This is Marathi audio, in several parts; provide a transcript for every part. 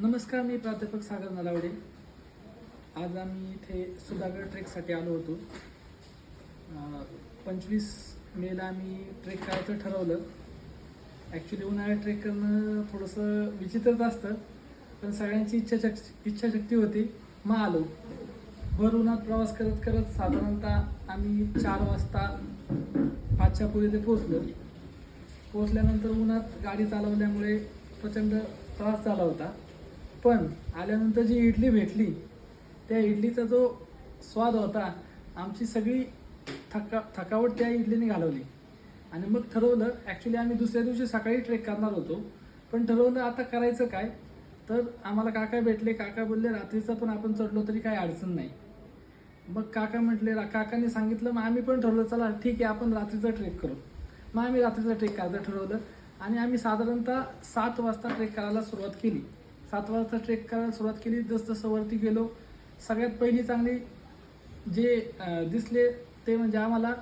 नमस्कार मी प्राध्यापक सागर नलावडे. आज आम्ही इथे सुधागड ट्रेकसाठी आलो होतो. पंचवीस मेला आम्ही ट्रेक करायचं ठरवलं. ॲक्च्युली उन्हाळ्यात ट्रेक करणं थोडंसं विचित्रच असतं पण सगळ्यांची इच्छाशक् इच्छाशक्ती होती. मग आलो. भर उन्हात प्रवास करत करत साधारणतः आम्ही चार वाजता पाचच्या पुढे ते पोचलो पोचल्यानंतर उन्हात गाडी चालवल्यामुळे प्रचंड त्रास झाला होता. पण आल्यानंतर जी इडली भेटली. त्या इडलीचा जो स्वाद होता आमची सगळी थका थकावट त्या इडलीने घालवली. आणि मग ठरवलं ॲक्च्युली आम्ही दुसऱ्या दिवशी सकाळी ट्रेक करणार होतो. पण ठरवलं आता करायचं काय? तर आम्हाला काका भेटले. काका बोलले रात्रीचं पण आपण चढलो तरी काही अडचण नाही. मग काका म्हटले काकाने काकांनी सांगितलं मग आम्ही पण ठरवलं चला ठीक आहे आपण रात्रीचा ट्रेक करू. मग आम्ही रात्रीचा ट्रेक करायचं ठरवलं. आणि आम्ही साधारणतः सात वाजता ट्रेक करायला सुरुवात केली. सात वाजता ट्रेक करायला सुरुवात केली. जसजसं वरती गेलो सगळ्यात पहिली चांगली जे दिसले ते म्हणजे आम्हाला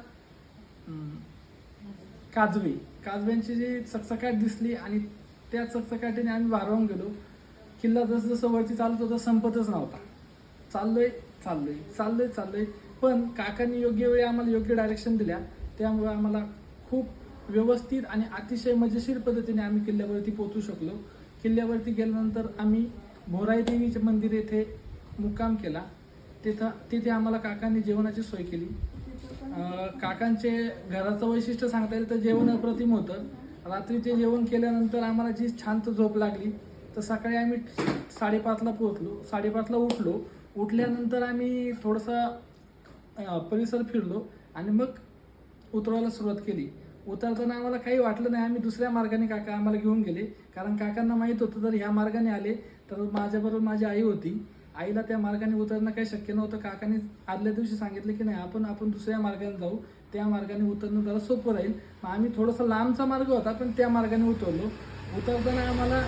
काजवे. काजव्यांची जी चकचकाट दिसली आणि त्या चकचकाटीने आम्ही वारवून गेलो. किल्ला जसजसं वरती चालत होता संपतच नव्हता. चाललोय चाललोय चाललोय चाललोय. पण काकांनी योग्य वेळी आम्हाला योग्य डायरेक्शन दिल्या. त्यामुळे आम्हाला खूप व्यवस्थित आणि अतिशय मजेशीर पद्धतीने आम्ही किल्ल्यावरती पोचू शकलो. किल्ल्यावरती गेल्यानंतर आम्ही भोराई देवीचे मंदिर येथे मुक्काम केला. तिथं तिथे आम्हाला काकांनी जेवणाची सोय केली. काकांचे घराचं वैशिष्ट्य सांगता येईल तर जेवण अप्रतिम होतं. रात्रीचे जेवण केल्यानंतर आम्हाला जी छान झोप लागली तर सकाळी आम्ही साडेपाचला पोहोचलो. साडेपाचला उठलो. उठल्यानंतर आम्ही थोडंसं परिसर फिरलो आणि मग उतरवायला सुरुवात केली. उतरताना आम्हाला काही वाटलं नाही. आम्ही दुसऱ्या मार्गाने काका आम्हाला घेऊन गेले. कारण काकांना माहीत होतं जर ह्या मार्गाने आले. तर माझ्याबरोबर माझी आई होती. आईला त्या मार्गाने उतरणं काही शक्य नव्हतं. काकाने आदल्या दिवशी सांगितलं की नाही आपण आपण दुसऱ्या मार्गाने जाऊ. त्या मार्गाने उतरणं जरा सोपं राहील. मग आम्ही थोडासा लांबचा मार्ग होता पण त्या मार्गाने उतरलो. उतरताना आम्हाला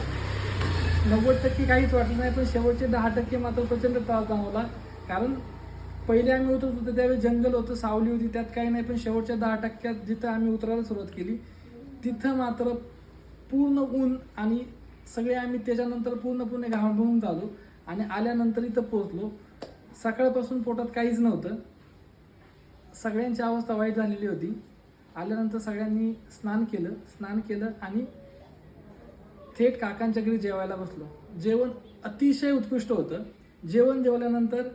नव्वद टक्के काहीच वाटलं नाही पण शेवटचे दहा टक्के मात्र प्रचंड त्रास जाणवला. कारण पहिले आम्ही उतरत होतो त्यावेळी जंगल होतं सावली होती त्यात काही नाही पण शेवटच्या दहा टक्क्यात जिथं आम्ही उतरायला सुरुवात केली तिथं मात्र पूर्ण ऊन आणि सगळे आम्ही त्याच्यानंतर पूर्णपणे घाबरून झालो आणि आल्यानंतर इथं पोचलो सकाळपासून पोटात काहीच नव्हतं. सगळ्यांची अवस्था वाईट झालेली होती. आल्यानंतर सगळ्यांनी स्नान केलं स्नान केलं आणि थेट काकांच्या घरी जेवायला बसलो. जेवण अतिशय उत्कृष्ट होतं. जेवण जेवल्यानंतर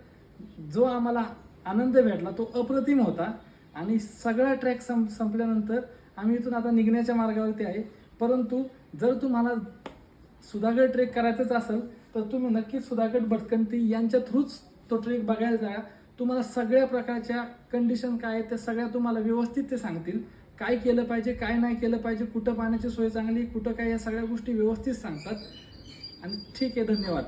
जो आम्हाला आनंद भेटला तो अप्रतिम होता. आणि सगळा ट्रॅक सं संपल्यानंतर आम्ही इथून आता निघण्याच्या मार्गावरती आहे. परंतु जर तुम्हाला सुधागड ट्रेक करायचंच असेल तर तुम्ही नक्कीच सुधागड भटकंती यांच्या थ्रूच तो ट्रेक बघायला जा तुम्हाला सगळ्या प्रकारच्या कंडिशन काय आहेत त्या सगळ्या तुम्हाला व्यवस्थित ते सांगतील. काय केलं पाहिजे काय नाही केलं पाहिजे कुठं पाण्याची सोय चांगली कुठं काय या सगळ्या गोष्टी व्यवस्थित सांगतात. आणि ठीक आहे धन्यवाद.